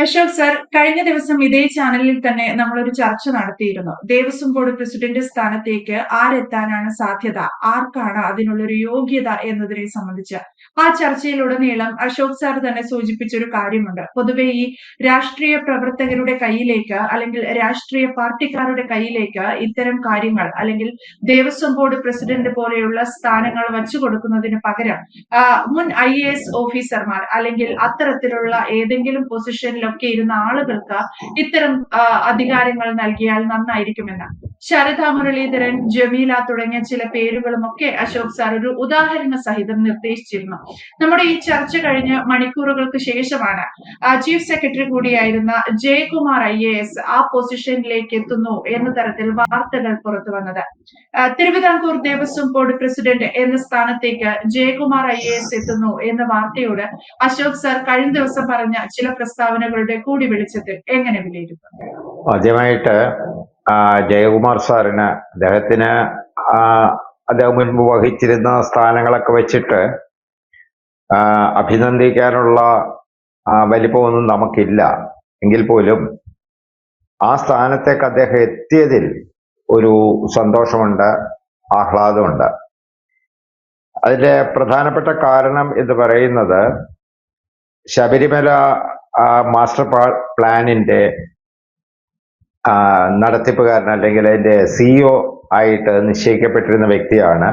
Ashok sir കഴിഞ്ഞ ദിവസം ഇതേ ചാനലിൽ തന്നെ നമ്മൾ ഒരു ചർച്ച നടത്തിയിരുന്നു. ദേവസ്വം ബോർഡ് പ്രസിഡന്റ് സ്ഥാനത്തേക്ക് ആരെത്താനാണ് സാധ്യത? ആർക്കാണ് അതിനുള്ളൊരു യോഗ്യത എന്നതിനെ സംബന്ധിച്ച്? ആ ചർച്ചയിലുടനീളം അശോക് സാർ തന്നെ സൂചിപ്പിച്ചൊരു കാര്യമുണ്ട്. പൊതുവെ ഈ രാഷ്ട്രീയ പ്രവർത്തകരുടെ കയ്യിലേക്ക് അല്ലെങ്കിൽ രാഷ്ട്രീയ പാർട്ടിക്കാരുടെ കയ്യിലേക്ക് ഇത്തരം കാര്യങ്ങൾ അല്ലെങ്കിൽ ദേവസ്വം ബോർഡ് പ്രസിഡന്റ് പോലെയുള്ള സ്ഥാനങ്ങൾ വച്ചു കൊടുക്കുന്നതിന് പകരം മുൻ ഐ ഓഫീസർമാർ അല്ലെങ്കിൽ അത്തരത്തിലുള്ള ഏതെങ്കിലും പൊസിഷനിലൊക്കെ ഇരുന്ന ആളുകൾക്ക് ഇത്തരം അധികാരങ്ങൾ നൽകിയാൽ നന്നായിരിക്കുമെന്ന് ശാരദ മുരളീധരൻ ജമീല തുടങ്ങിയ ചില പേരുകളും ഒക്കെ അശോക് സാർ ഒരു ഉദാഹരണ സഹിതം നിർദ്ദേശിച്ചിരുന്നു. നമ്മുടെ ഈ ചർച്ച കഴിഞ്ഞ് മണിക്കൂറുകൾക്ക് ശേഷമാണ് ചീഫ് സെക്രട്ടറി കൂടിയായിരുന്ന ജയകുമാർ ഐ എ എസ് ആ പൊസിഷനിലേക്ക് എത്തുന്നു എന്ന തരത്തിൽ വാർത്തകൾ പുറത്തു വന്നത്. തിരുവിതാംകൂർ ദേവസ്വം ബോർഡ് പ്രസിഡന്റ് എന്ന സ്ഥാനത്തേക്ക് ജയകുമാർ ഐ എ എസ് എത്തുന്നു എന്ന വാർത്തയോട് അശോക് സാർ കഴിഞ്ഞ ദിവസം പറഞ്ഞ ചില പ്രസ്താവനകളുടെ കൂടി വെളിച്ചത്തിൽ എങ്ങനെ വിലയിരുത്തും? ആദ്യമായിട്ട് ജയകുമാർ സാറിന് അദ്ദേഹത്തിന് അദ്ദേഹം മുൻപ് വഹിച്ചിരുന്ന സ്ഥാനങ്ങളൊക്കെ വെച്ചിട്ട് അഭിനന്ദിക്കാനുള്ള വലിപ്പമൊന്നും നമുക്കില്ല. എങ്കിൽ പോലും ആ സ്ഥാനത്തേക്ക് അദ്ദേഹം എത്തിയതിൽ ഒരു സന്തോഷമുണ്ട് ആഹ്ലാദമുണ്ട്. അതിന്റെ പ്രധാനപ്പെട്ട കാരണം എന്ന് പറയുന്നത് ശബരിമല മാസ്റ്റർ പ്ലാനിന്റെ നടത്തിപ്പുകാരൻ അല്ലെങ്കിൽ അതിന്റെ സിഇഒ ആയിട്ട് നിശ്ചയിക്കപ്പെട്ടിരുന്ന വ്യക്തിയാണ്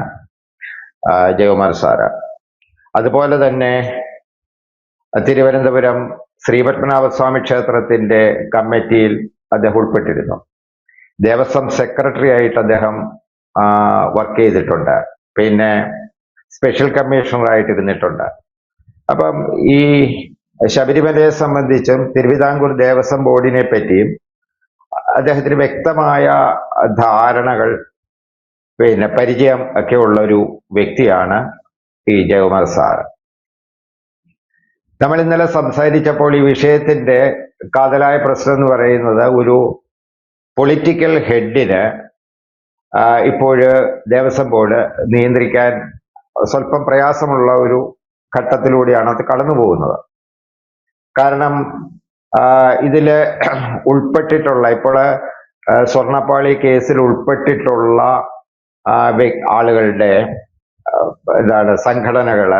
ജയകുമാർ സാറ്. അതുപോലെ തന്നെ തിരുവനന്തപുരം ശ്രീപത്മനാഭസ്വാമി ക്ഷേത്രത്തിന്റെ കമ്മിറ്റിയിൽ അദ്ദേഹം ഉൾപ്പെട്ടിരുന്നു. ദേവസ്വം സെക്രട്ടറി ആയിട്ട് അദ്ദേഹം വർക്ക് ചെയ്തിട്ടുണ്ട്. പിന്നെ സ്പെഷ്യൽ കമ്മീഷണറായിട്ട് ഇരുന്നിട്ടുണ്ട് അപ്പം ഈ ശബരിമലയെ സംബന്ധിച്ചും തിരുവിതാംകൂർ ദേവസ്വം ബോർഡിനെ പറ്റിയും അദ്ദേഹത്തിന് വ്യക്തമായ ധാരണകൾ പിന്നെ പരിചയം ഒക്കെ ഉള്ള ഒരു വ്യക്തിയാണ് ഈ ജയകുമാർ സാർ. നമ്മൾ ഇന്നലെ സംസാരിച്ചപ്പോൾ ഈ വിഷയത്തിന്റെ കാതലായ പ്രശ്നം എന്ന് പറയുന്നത് ഒരു പൊളിറ്റിക്കൽ ഹെഡിന് ഇപ്പോഴ് ദേവസ്വം ബോർഡ് നിയന്ത്രിക്കാൻ സ്വല്പം പ്രയാസമുള്ള ഒരു ഘട്ടത്തിലൂടെയാണ് അത് കടന്നു പോകുന്നത് കാരണം ഇതിൽ ഉൾപ്പെട്ടിട്ടുള്ള ഇപ്പോൾ സ്വർണപ്പാളി കേസിൽ ഉൾപ്പെട്ടിട്ടുള്ള ആളുകളുടെ എന്താണ് സംഘടനകൾ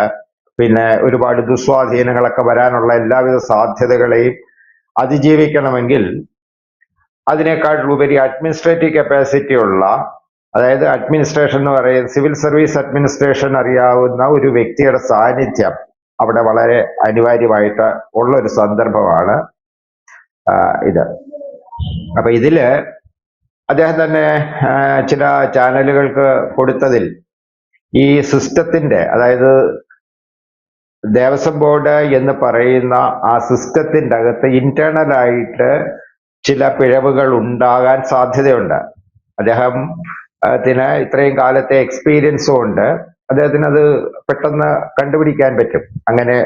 പിന്നെ ഒരുപാട് ദുസ്വാധീനങ്ങളൊക്കെ വരാനുള്ള എല്ലാവിധ സാധ്യതകളെയും അതിജീവിക്കണമെങ്കിൽ അതിനേക്കാൾ ഉപരി അഡ്മിനിസ്ട്രേറ്റീവ് കപ്പാസിറ്റി ഉള്ള അതായത് അഡ്മിനിസ്ട്രേഷൻ എന്ന് പറയുന്നത് സിവിൽ സർവീസ് അഡ്മിനിസ്ട്രേഷൻ അറിയാവുന്ന ഒരു വ്യക്തിയുടെ സാന്നിധ്യം അവിടെ വളരെ അനിവാര്യമായിട്ട് ഉള്ള ഒരു സന്ദർഭമാണ്. ഇത്. അപ്പൊ ഇതിൽ അദ്ദേഹം തന്നെ ചില ചാനലുകൾക്ക് കൊടുത്തതിൽ ഈ സിസ്റ്റത്തിന്റെ അതായത് ദേവസ്വം ബോർഡ് എന്ന് പറയുന്ന ആ സിസ്റ്റത്തിന്റെ അകത്ത് ഇന്റേണൽ ആയിട്ട് ചില പിഴവുകൾ ഉണ്ടാകാൻ സാധ്യതയുണ്ട്. അദ്ദേഹം ത്തിന് ഇത്രയും കാലത്തെ എക്സ്പീരിയൻസും ഉണ്ട്. അദ്ദേഹത്തിന് അത് പെട്ടെന്ന് കണ്ടുപിടിക്കാൻ പറ്റും. അങ്ങനെ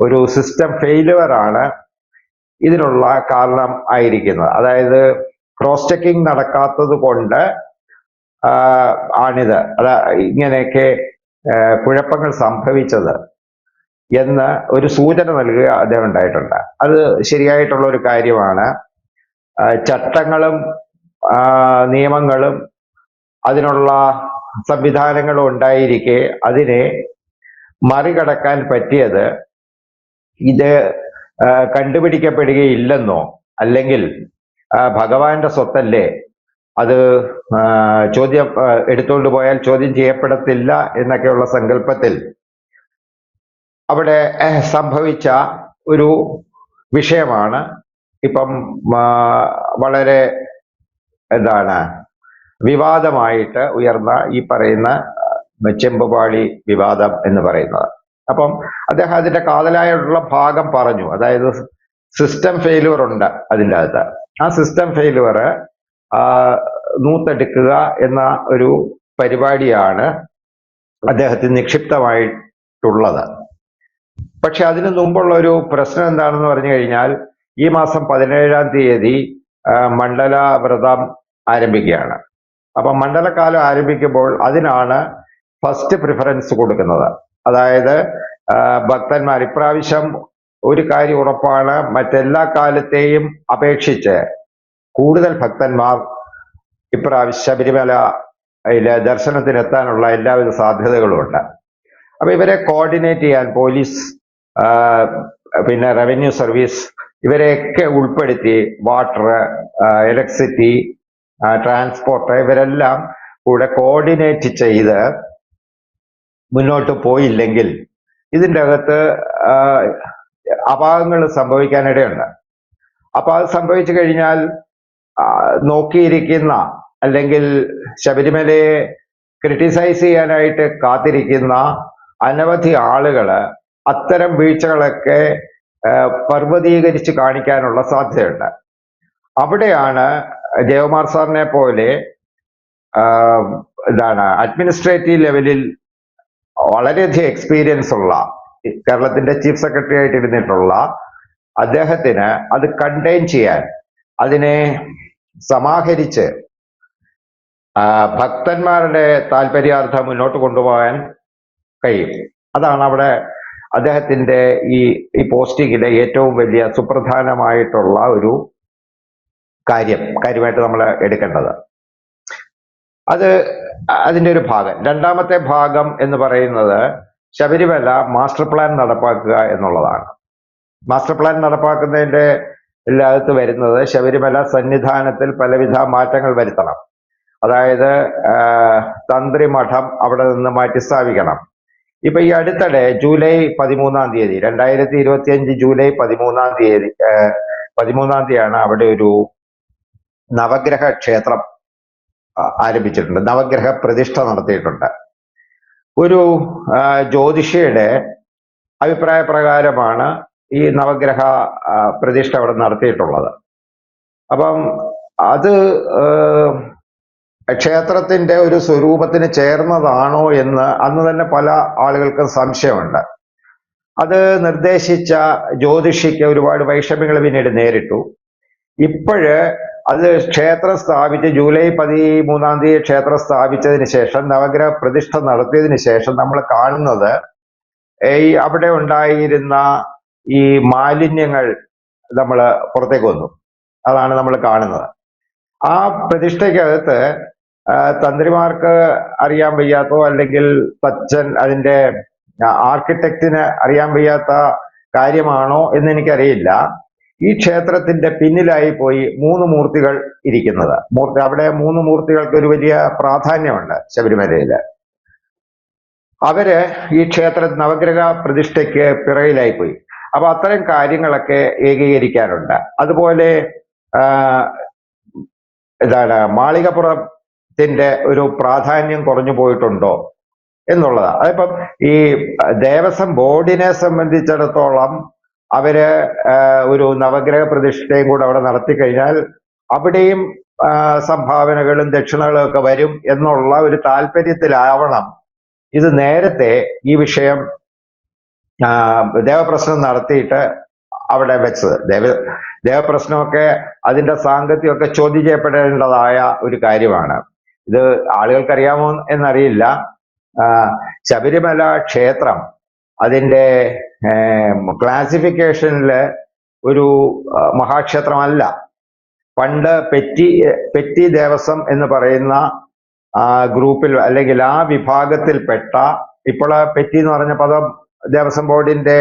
ഒരു സിസ്റ്റം ഫെയിലുവർ ആണ് ഇതിനുള്ള കാരണം ആയിരിക്കുന്നത്. അതായത് ക്രോസ് ചെക്കിംഗ് നടക്കാത്തത് കൊണ്ട് ആണിത് ഇങ്ങനെയൊക്കെ കുഴപ്പങ്ങൾ സംഭവിച്ചത് എന്ന് ഒരു സൂചന നൽകുക അദ്ദേഹം ഉണ്ടായിട്ടുണ്ട്. അത് ശരിയായിട്ടുള്ള ഒരു കാര്യമാണ്. ചട്ടങ്ങളും നിയമങ്ങളും അതിനുള്ള സംവിധാനങ്ങളും ഉണ്ടായിരിക്കെ അതിനെ മറികടക്കാൻ പറ്റിയത് ഇത് കണ്ടുപിടിക്കപ്പെടുകയില്ലെന്നോ അല്ലെങ്കിൽ ഭഗവാന്റെ സ്വത്തല്ലേ? അത് ചോദ്യം എടുത്തുകൊണ്ട് പോയാൽ ചോദ്യം ചെയ്യപ്പെടത്തില്ല എന്നൊക്കെയുള്ള സങ്കല്പത്തിൽ അവിടെ സംഭവിച്ച ഒരു വിഷയമാണ്. ഇപ്പം വളരെ എന്താണ് വിവാദമായിട്ട് ഉയർന്ന ഈ പറയുന്ന ചെമ്പുപാളി വിവാദം എന്ന് പറയുന്നത്. അപ്പം അദ്ദേഹം അതിന്റെ കാതലായിട്ടുള്ള ഭാഗം പറഞ്ഞു. അതായത് സിസ്റ്റം ഫെയിലുവർ ഉണ്ട് അതിന്റെ അകത്ത്. ആ സിസ്റ്റം ഫെയിലുവർ നൂത്തെടുക്കുക എന്ന ഒരു പരിപാടിയാണ് അദ്ദേഹത്തിന് നിക്ഷിപ്തമായിട്ടുള്ളത്. പക്ഷെ അതിനു മുമ്പുള്ള ഒരു പ്രശ്നം എന്താണെന്ന് പറഞ്ഞു കഴിഞ്ഞാൽ ഈ മാസം പതിനേഴാം തീയതി മണ്ഡല വ്രതം ആരംഭിക്കുകയാണ്. അപ്പൊ മണ്ഡലകാലം ആരംഭിക്കുമ്പോൾ അതിനാണ് ഫസ്റ്റ് പ്രിഫറൻസ് കൊടുക്കുന്നത്. അതായത് ഭക്തന്മാർ ഇപ്രാവശ്യം ഒരു കാര്യം ഉറപ്പാണ് മറ്റെല്ലാ കാലത്തെയും അപേക്ഷിച്ച് കൂടുതൽ ഭക്തന്മാർ ഇപ്രാവശ്യം ശബരിമലയിലെ ദർശനത്തിനെത്താനുള്ള എല്ലാവിധ സാധ്യതകളുമുണ്ട്. അപ്പൊ ഇവരെ കോർഡിനേറ്റ് ചെയ്യാൻ പോലീസ് പിന്നെ റവന്യൂ സർവീസ് ഇവരെയൊക്കെ ഉൾപ്പെടുത്തി വാട്ടർ ഇലക്ട്രിസിറ്റി ട്രാൻസ്പോർട്ട് ഇവരെല്ലാം കൂടെ കോർഡിനേറ്റ് ചെയ്ത് മുന്നോട്ട് പോയില്ലെങ്കിൽ ഇതിന്റെ അകത്ത് അപാകങ്ങൾ സംഭവിക്കാനിടയുണ്ട്. അപ്പൊ അത് സംഭവിച്ചു കഴിഞ്ഞാൽ നോക്കിയിരിക്കുന്ന അല്ലെങ്കിൽ ശബരിമലയെ ക്രിട്ടിസൈസ് ചെയ്യാനായിട്ട് കാത്തിരിക്കുന്ന അനവധി ആളുകൾ അത്തരം വീഴ്ചകളൊക്കെ പർവതീകരിച്ച് കാണിക്കാനുള്ള സാധ്യതയുണ്ട്. അവിടെയാണ് ദേവമാർ സാറിനെ പോലെ എന്താണ് അഡ്മിനിസ്ട്രേറ്റീവ് ലെവലിൽ വളരെയധികം എക്സ്പീരിയൻസ് ഉള്ള കേരളത്തിന്റെ ചീഫ് സെക്രട്ടറി ആയിട്ട് ഇരുന്നിട്ടുള്ള അദ്ദേഹത്തിന് അത് കണ്ടെയ്ൻ ചെയ്യാൻ അതിനെ സമാഹരിച്ച് ഭക്തന്മാരുടെ താല്പര്യാർത്ഥം മുന്നോട്ട് കൊണ്ടുപോകാൻ കഴിയും. അതാണ് അവിടെ അദ്ദേഹത്തിന്റെ ഈ ഈ പോസ്റ്റിങ്ങിലെ ഏറ്റവും വലിയ സുപ്രധാനമായിട്ടുള്ള ഒരു കാര്യം കാര്യമായിട്ട് നമ്മൾ എടുക്കേണ്ടത്. അത് അതിന്റെ ഒരു ഭാഗം. രണ്ടാമത്തെ ഭാഗം എന്ന് പറയുന്നത് ശബരിമല മാസ്റ്റർ പ്ലാൻ നടപ്പാക്കുക എന്നുള്ളതാണ്. മാസ്റ്റർ പ്ലാൻ നടപ്പാക്കുന്നതിന്റെ അകത്ത് വരുന്നത് ശബരിമല സന്നിധാനത്തിൽ പലവിധ മാറ്റങ്ങൾ വരുത്തണം. അതായത് തന്ത്രി മഠം അവിടെ നിന്ന് മാറ്റി സ്ഥാപിക്കണം ഇപ്പൊ ഈ അടുത്തിടെ ജൂലൈ പതിമൂന്നാം തീയതി രണ്ടായിരത്തി ഇരുപത്തി അഞ്ച് ജൂലൈ പതിമൂന്നാം തീയതി പതിമൂന്നാം തീയതിയാണ് അവിടെ ഒരു നവഗ്രഹ ക്ഷേത്രം ആരംഭിച്ചിട്ടുണ്ട്. നവഗ്രഹ പ്രതിഷ്ഠ നടത്തിയിട്ടുണ്ട്. ഒരു ജ്യോതിഷയുടെ അഭിപ്രായ പ്രകാരമാണ് ഈ നവഗ്രഹ പ്രതിഷ്ഠ അവിടെ നടത്തിയിട്ടുള്ളത്. അപ്പം അത് ക്ഷേത്രത്തിന്റെ ഒരു സ്വരൂപത്തിന് ചേർന്നതാണോ എന്ന് അന്ന് തന്നെ പല ആളുകൾക്കും സംശയമുണ്ട്. അത് നിർദ്ദേശിച്ച ജ്യോതിഷിക്ക് ഒരുപാട് വൈഷമ്യങ്ങൾ പിന്നീട് നേരിട്ടു. ഇപ്പോഴ് അത് ക്ഷേത്രം സ്ഥാപിച്ച് ജൂലൈ പതിമൂന്നാം തീയതി ക്ഷേത്രം സ്ഥാപിച്ചതിന് ശേഷം നവഗ്രഹ പ്രതിഷ്ഠ നടത്തിയതിന് ശേഷം നമ്മൾ കാണുന്നത് ഈ അവിടെ ഉണ്ടായിരുന്ന ഈ മാലിന്യങ്ങൾ നമ്മൾ പുറത്തേക്ക് വന്നു. അതാണ് നമ്മൾ കാണുന്നത്. ആ പ്രതിഷ്ഠയ്ക്കകത്ത് തന്ത്രിമാർക്ക് അറിയാൻ വയ്യാത്തോ അല്ലെങ്കിൽ തച്ചൻ അതിന്റെ ആർക്കിടെക്റ്റിന് അറിയാൻ വയ്യാത്ത കാര്യമാണോ എന്ന് എനിക്കറിയില്ല. ഈ ക്ഷേത്രത്തിന്റെ പിന്നിലായി പോയി മൂന്ന് മൂർത്തികൾ ഇരിക്കുന്നത്. മൂർത്തി അവിടെ മൂന്ന് മൂർത്തികൾക്ക് ഒരു വലിയ പ്രാധാന്യമുണ്ട് ശബരിമലയിൽ. അവർ ഈ ക്ഷേത്ര നവഗ്രഹ പ്രതിഷ്ഠയ്ക്ക് പിറയിലായി പോയി. അപ്പൊ അത്തരം കാര്യങ്ങളൊക്കെ ഏകീകരിക്കാനുണ്ട്. അതുപോലെ ഇതാണ് മാളികപ്പുറത്തിന്റെ ഒരു പ്രാധാന്യം കുറഞ്ഞു പോയിട്ടുണ്ടോ എന്നുള്ളതാണ്. അതിപ്പം ഈ ദേവസ്വം ബോർഡിനെ സംബന്ധിച്ചിടത്തോളം അവർ ഒരു നവഗ്രഹ പ്രതിഷ്ഠയും കൂടെ അവിടെ നടത്തി കഴിഞ്ഞാൽ അവിടെയും സംഭാവനകളും ദക്ഷിണകളും ഒക്കെ വരും എന്നുള്ള ഒരു താല്പര്യത്തിലാവണം. ഇത് നേരത്തെ ഈ വിഷയം ദേവപ്രശ്നം നടത്തിയിട്ട് അവിടെ വെച്ചത്. ദേവ ദേവപ്രശ്നമൊക്കെ അതിന്റെ സാങ്കത്യമൊക്കെ ചോദ്യം ചെയ്യപ്പെടേണ്ടതായ ഒരു കാര്യമാണ്. ഇത് ആളുകൾക്കറിയാമോ എന്നറിയില്ല. ശബരിമല ക്ഷേത്രം അതിന്റെ ക്ലാസിഫിക്കേഷനിൽ ഒരു മഹാക്ഷേത്രമല്ല. പണ്ട് പെറ്റി പെറ്റി ദേവസ്വം എന്ന് പറയുന്ന ഗ്രൂപ്പിൽ അല്ലെങ്കിൽ ആ വിഭാഗത്തിൽപ്പെട്ട ഇപ്പോൾ പെറ്റി എന്ന് പറഞ്ഞ പദം ദേവസ്വം ബോർഡിന്റെ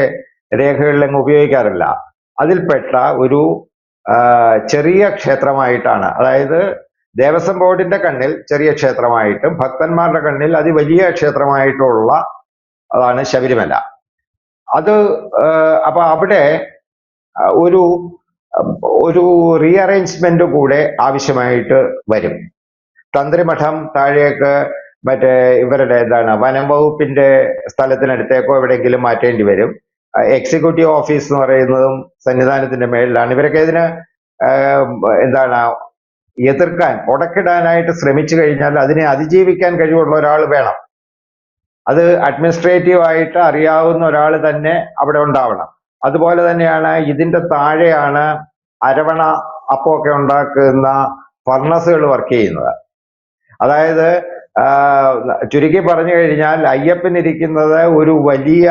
രേഖകളിൽ അങ്ങ് ഉപയോഗിക്കാറില്ല. അതിൽപ്പെട്ട ഒരു ചെറിയ ക്ഷേത്രമായിട്ടാണ്. അതായത് ദേവസ്വം ബോർഡിന്റെ കണ്ണിൽ ചെറിയ ക്ഷേത്രമായിട്ടും ഭക്തന്മാരുടെ കണ്ണിൽ അതിവലിയ ക്ഷേത്രമായിട്ടുള്ള അതാണ് ശബരിമല. അത് അപ്പൊ അവിടെ ഒരു ഒരു റീഅറേഞ്ച്മെന്റ് കൂടെ ആവശ്യമായിട്ട് വരും. തന്ത്രിമഠം താഴേക്ക് മറ്റേ ഇവരുടെ എന്താണ് വനം വകുപ്പിന്റെ സ്ഥലത്തിനടുത്തേക്കോ എവിടെയെങ്കിലും മാറ്റേണ്ടി വരും. എക്സിക്യൂട്ടീവ് ഓഫീസ് എന്ന് പറയുന്നതും സന്നിധാനത്തിന്റെ മേളിലാണ്. ഇവരൊക്കെ ഇതിന് എന്താണ് എതിർക്കാൻ ഉടക്കിടാനായിട്ട് ശ്രമിച്ചു കഴിഞ്ഞാൽ അതിനെ അതിജീവിക്കാൻ കഴിവുള്ള ഒരാൾ വേണം. അത് അഡ്മിനിസ്ട്രേറ്റീവ് ആയിട്ട് അറിയാവുന്ന ഒരാൾ തന്നെ അവിടെ ഉണ്ടാവണം. അതുപോലെ തന്നെയാണ് ഇതിന്റെ താഴെയാണ് അരവണ അപ്പമൊക്കെ ഉണ്ടാക്കുന്ന ഫർണസുകൾ വർക്ക് ചെയ്യുന്നത്. അതായത് ചുരുക്കി പറഞ്ഞു കഴിഞ്ഞാൽ അയ്യപ്പനിരിക്കുന്നത് ഒരു വലിയ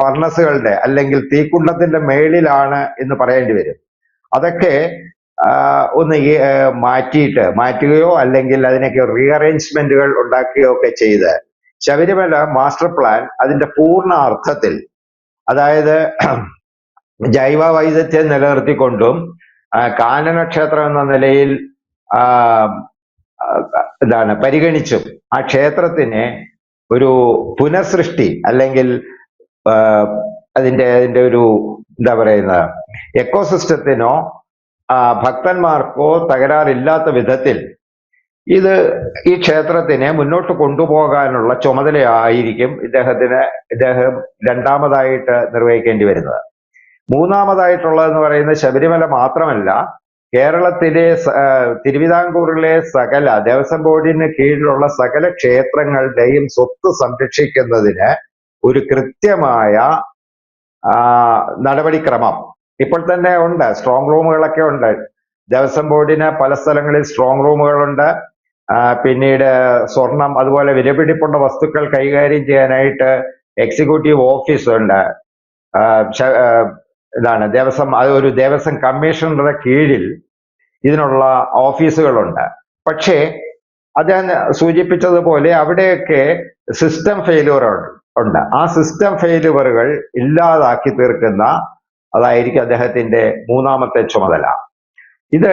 ഫർണസുകളുടെ അല്ലെങ്കിൽ തീക്കുണ്ടത്തിന്റെ മേളിലാണ് എന്ന് പറയേണ്ടി വരും. അതൊക്കെ ഒന്ന് മാറ്റിയിട്ട് മാറ്റുകയോ അല്ലെങ്കിൽ അതിനൊക്കെ റീഅറേഞ്ച്മെന്റുകൾ ഉണ്ടാക്കുകയോ ഒക്കെ ചെയ്ത് ശബരിമല മാസ്റ്റർ പ്ലാൻ അതിന്റെ പൂർണ അർത്ഥത്തിൽ അതായത് ജൈവ വൈദഗ്ധ്യം നിലനിർത്തിക്കൊണ്ടും കാനന ക്ഷേത്രം എന്ന നിലയിൽ എന്താണ് പരിഗണിച്ചും ആ ക്ഷേത്രത്തിനെ ഒരു പുനഃസൃഷ്ടി അല്ലെങ്കിൽ അതിന്റെ അതിന്റെ ഒരു എന്താ പറയുന്ന എക്കോസിസ്റ്റത്തിനോ ഭക്തന്മാർക്കോ തകരാറില്ലാത്ത വിധത്തിൽ ഇത് ഈ ക്ഷേത്രത്തിനെ മുന്നോട്ട് കൊണ്ടുപോകാനുള്ള ചുമതലയായിരിക്കും ഇദ്ദേഹത്തിന് ഇദ്ദേഹം രണ്ടാമതായിട്ട് നിർവഹിക്കേണ്ടി വരുന്നത്. മൂന്നാമതായിട്ടുള്ളതെന്ന് പറയുന്നത് ശബരിമല മാത്രമല്ല കേരളത്തിലെ തിരുവിതാംകൂറിലെ സകല ദേവസ്വം ബോർഡിന് കീഴിലുള്ള സകല ക്ഷേത്രങ്ങളുടെയും സ്വത്ത് സംരക്ഷിക്കുന്നതിന് ഒരു കൃത്യമായ നടപടിക്രമം ഇപ്പോൾ തന്നെ ഉണ്ട്. സ്ട്രോങ് റൂമുകളൊക്കെ ഉണ്ട്. ദേവസ്വം ബോർഡിന് പല സ്ഥലങ്ങളിൽ സ്ട്രോങ് റൂമുകളുണ്ട് പിന്നീട് സ്വർണം അതുപോലെ വിലപിടിപ്പുള്ള വസ്തുക്കൾ കൈകാര്യം ചെയ്യാനായിട്ട് എക്സിക്യൂട്ടീവ് ഓഫീസ് ഉണ്ട്. ഇതാണ്. ദേവസ്വം അത് ഒരു ദേവസ്വം കമ്മീഷണറുടെ കീഴിൽ ഇതിനുള്ള ഓഫീസുകളുണ്ട്. പക്ഷേ അദ്ദേഹം സൂചിപ്പിച്ചതുപോലെ അവിടെയൊക്കെ സിസ്റ്റം ഫെയിലുവർ ഉണ്ട്. ആ സിസ്റ്റം ഫെയിലുവറുകൾ ഇല്ലാതാക്കി തീർക്കുന്ന അതായിരിക്കും അദ്ദേഹത്തിന്റെ മൂന്നാമത്തെ ചുമതല. ഇത്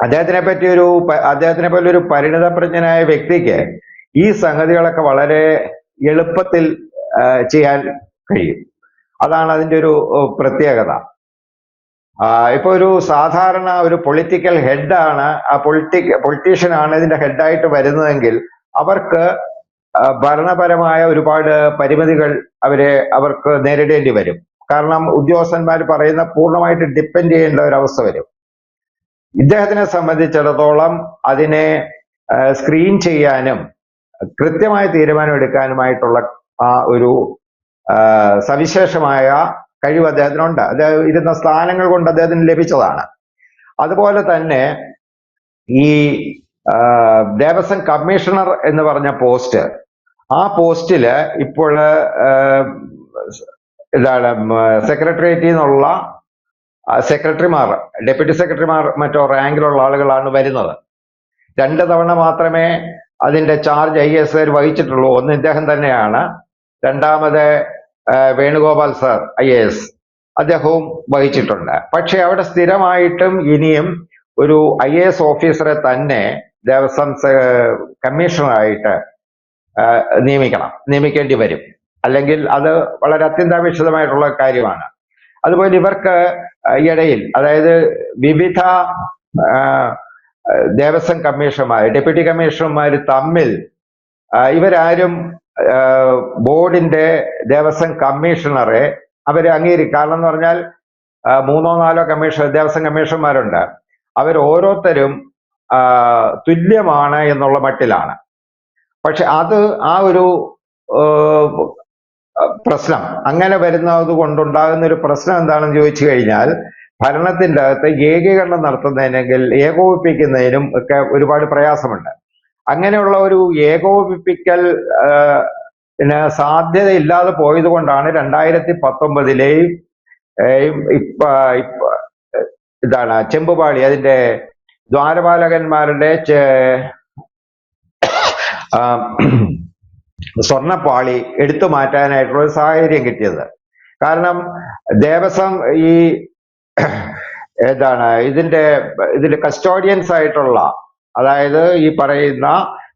അദ്ദേഹത്തിനെ പറ്റി ഒരു അദ്ദേഹത്തിനെ പോലെ ഒരു പരിണിതപ്രജ്ഞനായ വ്യക്തിക്ക് ഈ സംഗതികളൊക്കെ വളരെ എളുപ്പത്തിൽ ചെയ്യാൻ കഴിയും. അതാണ് അതിന്റെ ഒരു പ്രത്യേകത. ഇപ്പൊ ഒരു സാധാരണ ഒരു പൊളിറ്റിക്കൽ ഹെഡാണ് ആ പൊളിറ്റിക് പൊളിറ്റീഷ്യൻ ആണ് ഇതിന്റെ ഹെഡായിട്ട് വരുന്നതെങ്കിൽ അവർക്ക് ഭരണപരമായ ഒരുപാട് പരിമിതികൾ അവരെ അവർക്ക് നേരിടേണ്ടി വരും. കാരണം ഉദ്യോഗസ്ഥന്മാർ പറയുന്ന പൂർണമായിട്ട് ഡിപ്പെൻഡ് ചെയ്യേണ്ട ഒരു അവസ്ഥ വരും. ഇദ്ദേഹത്തിനെ സംബന്ധിച്ചിടത്തോളം അതിനെ സ്ക്രീൻ ചെയ്യാനും കൃത്യമായ തീരുമാനം എടുക്കാനുമായിട്ടുള്ള ആ ഒരു സവിശേഷമായ കഴിവ് അദ്ദേഹത്തിനുണ്ട്. അദ്ദേഹം ഇരുന്ന സ്ഥാനങ്ങൾ കൊണ്ട് അദ്ദേഹത്തിന് ലഭിച്ചതാണ്. അതുപോലെ തന്നെ ഈ ദേവസ്വം കമ്മീഷണർ എന്ന് പറഞ്ഞ പോസ്റ്റ് ആ പോസ്റ്റിൽ ഇപ്പോൾ ഇതാണ് സെക്രട്ടേറിയറ്റിൽ നിന്നുള്ള സെക്രട്ടറിമാർ ഡെപ്യൂട്ടി സെക്രട്ടറിമാർ മറ്റോ റാങ്കിലുള്ള ആളുകളാണ് വരുന്നത്. രണ്ട് തവണ മാത്രമേ അതിന്റെ ചാർജ് ഐ എസ് ആർ വഹിച്ചിട്ടുള്ളൂ. ഒന്ന് ഇദ്ദേഹം തന്നെയാണ്. രണ്ടാമത് Venugopal sir I A S. അദ്ദേഹവും വഹിച്ചിട്ടുണ്ട്. പക്ഷെ അവിടെ സ്ഥിരമായിട്ടും ഇനിയും ഒരു ഐ എ എസ് ഓഫീസറെ തന്നെ ദേവസ്വം കമ്മീഷണറായിട്ട് നിയമിക്കണം നിയമിക്കേണ്ടി വരും. അല്ലെങ്കിൽ അത് വളരെ അത്യന്താപേക്ഷിതമായിട്ടുള്ള കാര്യമാണ്. അതുപോലെ ഇവർക്ക് ഇടയിൽ അതായത് വിവിധ ദേവസ്വം കമ്മീഷണർമാർ ഡെപ്യൂട്ടി കമ്മീഷണർമാർ തമ്മിൽ ഇവരാരും ബോർഡിന്റെ ദേവസ്വം കമ്മീഷണറെ അവരെ അംഗീകരിക്കും കാരണം എന്ന് പറഞ്ഞാൽ മൂന്നോ നാലോ കമ്മീഷൻ ദേവസ്വം കമ്മീഷണർമാരുണ്ട്. അവർ ഓരോരുത്തരും തുല്യമാണ് എന്നുള്ള മട്ടിലാണ്. പക്ഷെ അത് ആ ഒരു പ്രശ്നം. അങ്ങനെ വരുന്നത് കൊണ്ടുണ്ടാകുന്ന ഒരു പ്രശ്നം എന്താണെന്ന് ചോദിച്ചു കഴിഞ്ഞാൽ ഭരണത്തിന്റെ അകത്ത് ഏകീകരണം നടത്തുന്നതിനെങ്കിൽ ഏകോപിപ്പിക്കുന്നതിനും ഒക്കെ ഒരുപാട് പ്രയാസമുണ്ട്. അങ്ങനെയുള്ള ഒരു ഏകോപിപ്പിക്കൽ സാധ്യതയില്ലാതെ പോയത് കൊണ്ടാണ് രണ്ടായിരത്തി പത്തൊമ്പതിലെയും ഇപ്പ ഇതാണ് ചെമ്പുപാളി അതിന്റെ ദ്വാരപാലകന്മാരുടെ സ്വർണപ്പാളി എടുത്തു മാറ്റാനായിട്ടുള്ള ഒരു സാഹചര്യം കിട്ടിയത്. കാരണം ദേവസ്വം ഈ ഏതാണ് ഇതിന്റെ ഇതിന്റെ കസ്റ്റോഡിയൻസ് ആയിട്ടുള്ള അതായത് ഈ പറയുന്ന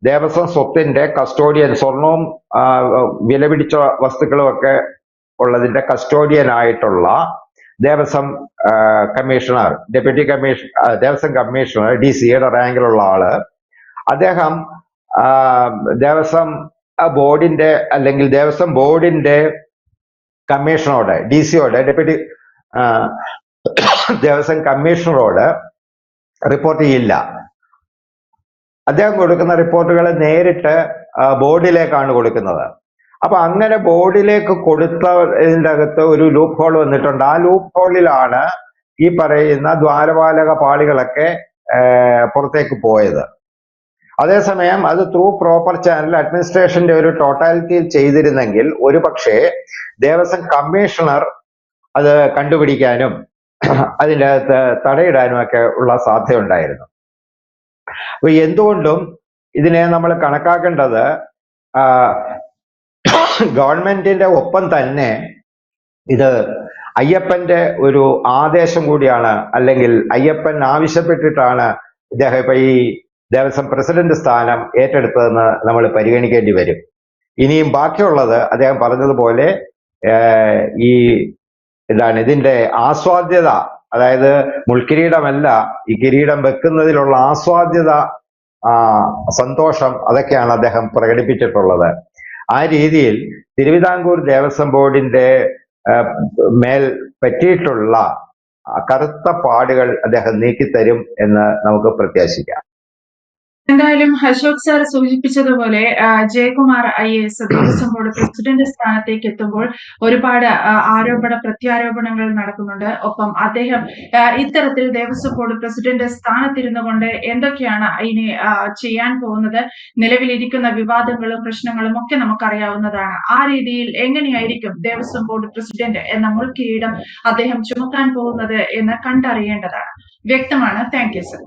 ദേവസ്വം സ്വത്തിന്റെ കസ്റ്റോഡിയൻ സ്വർണവും വിലപിടിച്ച വസ്തുക്കളും ഒക്കെ ഉള്ളതിന്റെ കസ്റ്റോഡിയൻ ആയിട്ടുള്ള Devaswom commissioner deputy commission Devaswom commissioner D സിയുടെ റാങ്കിലുള്ള ആൾ അദ്ദേഹം ദേവസ്വം ബോർഡിന്റെ അല്ലെങ്കിൽ ദേവസ്വം ബോർഡിന്റെ കമ്മീഷണറോട് ഡി സിയോട് ഡെപ്യൂട്ടി ദേവസ്വം കമ്മീഷണറോട് റിപ്പോർട്ട് ചെയ്യില്ല. അദ്ദേഹം കൊടുക്കുന്ന റിപ്പോർട്ടുകൾ നേരിട്ട് ബോർഡിലേക്കാണ് കൊടുക്കുന്നത്. അപ്പൊ അങ്ങനെ ബോർഡിലേക്ക് കൊടുത്തതിന്റെ അകത്ത് ഒരു ലൂപ്പ് ഹോൾ വന്നിട്ടുണ്ട്. ആ ലൂപ്പ് ഹോളിലാണ് ഈ പറയുന്ന ദ്വാരപാലക പാളികളൊക്കെ പുറത്തേക്ക് പോയത്. അതേസമയം അത് ത്രൂ പ്രോപ്പർ ചാനൽ അഡ്മിനിസ്ട്രേഷന്റെ ഒരു ടോട്ടാലിറ്റിയിൽ ചെയ്തിരുന്നെങ്കിൽ ഒരു പക്ഷേ ദേവസ്വം കമ്മീഷണർ അത് കണ്ടുപിടിക്കാനും അതിന്റെ അകത്ത് തടയിടാനും ഒക്കെ ഉള്ള സാധ്യത ഉണ്ടായിരുന്നു അപ്പൊ എന്തുകൊണ്ടും ഇതിനെ നമ്മൾ കണക്കാക്കേണ്ടത് ഗവൺമെന്റിന്റെ ഒപ്പം തന്നെ ഇത് അയ്യപ്പന്റെ ഒരു ആദേശം കൂടിയാണ് അല്ലെങ്കിൽ അയ്യപ്പൻ ആവശ്യപ്പെട്ടിട്ടാണ് ഇദ്ദേഹം ഇപ്പൊ ഈ ദേവസ്വം പ്രസിഡന്റ് സ്ഥാനം ഏറ്റെടുത്തതെന്ന് നമ്മൾ പരിഗണിക്കേണ്ടി വരും. ഇനിയും ബാക്കിയുള്ളത് അദ്ദേഹം പറഞ്ഞതുപോലെ ഈ എന്താണ് ഇതിന്റെ ആസ്വാദ്യത. അതായത് മുൾക്കിരീടമല്ല ഈ കിരീടം വെക്കുന്നതിലുള്ള ആസ്വാദ്യത സന്തോഷം അതൊക്കെയാണ് അദ്ദേഹം പ്രകടിപ്പിച്ചിട്ടുള്ളത്. ആ രീതിയിൽ തിരുവിതാംകൂർ ദേവസ്വം ബോർഡിന്റെ മേൽ പറ്റിയിട്ടുള്ള കറുത്ത പാടുകൾ അദ്ദേഹം നീക്കിത്തരും എന്ന് നമുക്ക് പ്രത്യാശിക്കാം. എന്തായാലും അശോക് സാർ സൂചിപ്പിച്ചതുപോലെ Jayakumar I A S Devaswom board president സ്ഥാനത്തേക്ക് എത്തുമ്പോൾ ഒരുപാട് ആരോപണ പ്രത്യാരോപണങ്ങൾ നടക്കുന്നുണ്ട്. ഒപ്പം അദ്ദേഹം ഇത്തരത്തിൽ ദേവസ്വം ബോർഡ് പ്രസിഡന്റ് സ്ഥാനത്തിരുന്നു കൊണ്ട് എന്തൊക്കെയാണ് ഇനി ചെയ്യാൻ പോകുന്നത്? നിലവിലിരിക്കുന്ന വിവാദങ്ങളും പ്രശ്നങ്ങളും ഒക്കെ നമുക്കറിയാവുന്നതാണ്. ആ രീതിയിൽ എങ്ങനെയായിരിക്കും ദേവസ്വം ബോർഡ് പ്രസിഡന്റ് എന്ന മുൾക്കിരീടം അദ്ദേഹം ചുമക്കാൻ പോകുന്നത് എന്ന് കണ്ടറിയേണ്ടതാണ്. വ്യക്തമാണ്. Thank you sir.